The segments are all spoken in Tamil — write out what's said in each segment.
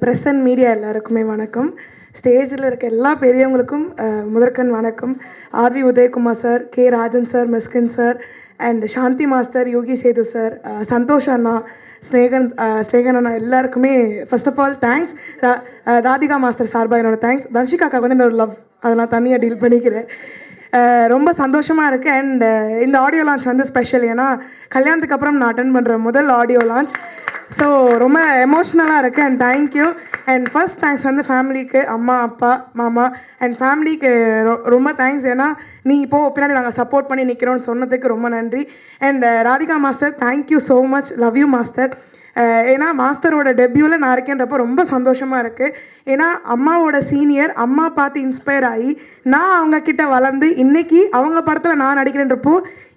ப்ரெஸ் மீடியா எல்லாருக்குமே வணக்கம். ஸ்டேஜில் இருக்க எல்லா பெரியவங்களுக்கும் முதற்கண் வணக்கம். RV Udhayakumar sir K Rajan sir Mysskin sir and Shanthi master Yogi Sethu sir Santhosh Anna Snehan ah, Snehan அண்ணா எல்லாருக்குமே first of all thanks Radhika master சார்பாக என்னோட தேங்க்ஸ் தன்ஷிகாக்கா வந்து என்னோட லவ் அதை நான் தனியாக டீல் பண்ணிக்கிறேன் ரொம்ப சந்தோஷமாக இருக்குது அண்ட் இந்த ஆடியோ லான்ச் வந்து ஸ்பெஷல் ஏன்னா கல்யாணத்துக்கு அப்புறம் நான் அட்டன் பண்ணுற முதல் ஆடியோ லான்ச் ஸோ ரொம்ப எமோஷ்னலாக இருக்குது and thank you and first thanks வந்து ஃபேமிலிக்கு அம்மா அப்பா மாமா அண்ட் ஃபேமிலிக்கு ரொம்ப தேங்க்ஸ் ஏன்னா நீ இப்போ பின்னாடி நாங்கள் சப்போர்ட் பண்ணி நிற்கிறோன்னு சொன்னதுக்கு ரொம்ப நன்றி. And Radhika master thank you so much love you master ஏன்னா மாஸ்டரோட டெபியூவில் நான் இருக்கேன்றப்போ ரொம்ப சந்தோஷமாக இருக்குது ஏன்னா அம்மாவோட சீனியர் அம்மா பார்த்து இன்ஸ்பயர் ஆகி நான் அவங்கக்கிட்ட வளர்ந்து இன்னைக்கு அவங்க படத்தில் நான் நடிக்கிறேன்றப்போ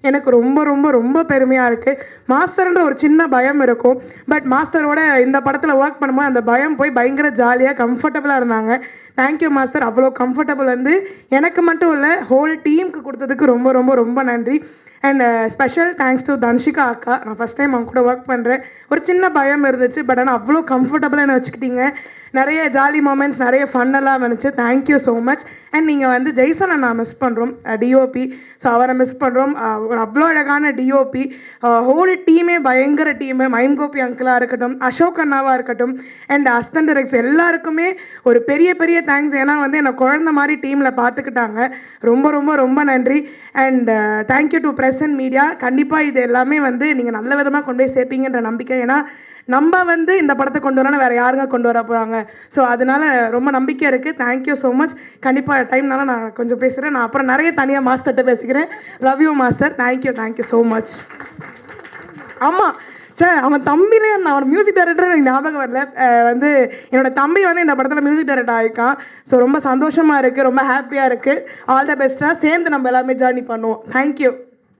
எனக்கு ரொம்ப ரொம்ப ரொம்ப பெருமையாக இருக்குது மாஸ்டர்ன்ற ஒரு சின்ன பயம் இருக்கும். பட் மாஸ்டரோட இந்த படத்தில் ஒர்க் பண்ணும்போது அந்த பயம் போய் பயங்கர ஜாலியாக கம்ஃபர்டபுளாக இருந்தாங்க. Thank you master. அவ்வளோ கம்ஃபர்டபுள் வந்து எனக்கு மட்டும் இல்லை ஹோல் டீமுக்கு கொடுத்ததுக்கு ரொம்ப ரொம்ப ரொம்ப நன்றி. And special thanks to Dhanshika அக்கா. நான் ஃபஸ்ட் டைம் அவங்க கூட ஒர்க் பண்ணுறேன் ஒரு சின்ன பயம் இருந்துச்சு பட் ஆனால் அவ்வளோ கம்ஃபர்டபுளாக என்ன வச்சுக்கிட்டீங்க. நிறைய ஜாலி மூமெண்ட்ஸ் நிறைய ஃபன்னெல்லாம் வந்துச்சு. தேங்க்யூ ஸோ மச் அண்ட் நீங்கள் வந்து ஜெய்சனை நான் மிஸ் பண்ணுறோம் டிஓபி ஸோ அவரை மிஸ் பண்ணுறோம் ஒரு அவ்வளோ அழகான டிஓபி ஹோல் டீமே பயங்கர டீமு மைம் கோபி அங்கிளாக இருக்கட்டும் அசோக் அண்ணாவாக இருக்கட்டும் அண்ட் அஸ்தன் டிரெக்ட்ஸ் எல்லாருக்குமே ஒரு பெரிய பெரிய தேங்க்ஸ் ஏன்னா வந்து என்னை குழந்த மாதிரி டீமில் பார்த்துக்கிட்டாங்க. ரொம்ப ரொம்ப ரொம்ப நன்றி. And thank you to press and media கண்டிப்பாக இது எல்லாமே வந்து நீங்கள் நல்ல விதமாக கொண்டு போய் சேர்ப்பீங்கன்ற நம்பிக்கை. ஏன்னா நம்ம வந்து இந்த படத்தை கொண்டு வரணும் வேறு யாருங்க கொண்டு வர போகிறாங்க ஸோ அதனால ரொம்ப நம்பிக்கை இருக்குது தேங்க்யூ ஸோ மச் கண்டிப்பாக டைம்னால நான் கொஞ்சம் பேசுகிறேன் நான் அப்புறம் நிறைய தனியாக மாஸ்டர்கிட்ட பேசிக்கிறேன். Love you master thank you thank you so much ஆமாம் சே அவன் தம்பிலே நான் அவன் மியூசிக் டைரக்டர் எனக்கு ஞாபகம் வரல. வந்து என்னோட தம்பி வந்து இந்த படத்தில் மியூசிக் டைரக்டர் ஆயிருக்கான். ஸோ ரொம்ப சந்தோஷமாக இருக்குது ரொம்ப ஹாப்பியாக இருக்குது ஆல் த பெஸ்ட்டாக சேர்ந்து நம்ம எல்லாமே ஜேர்னி பண்ணுவோம். தேங்க்யூ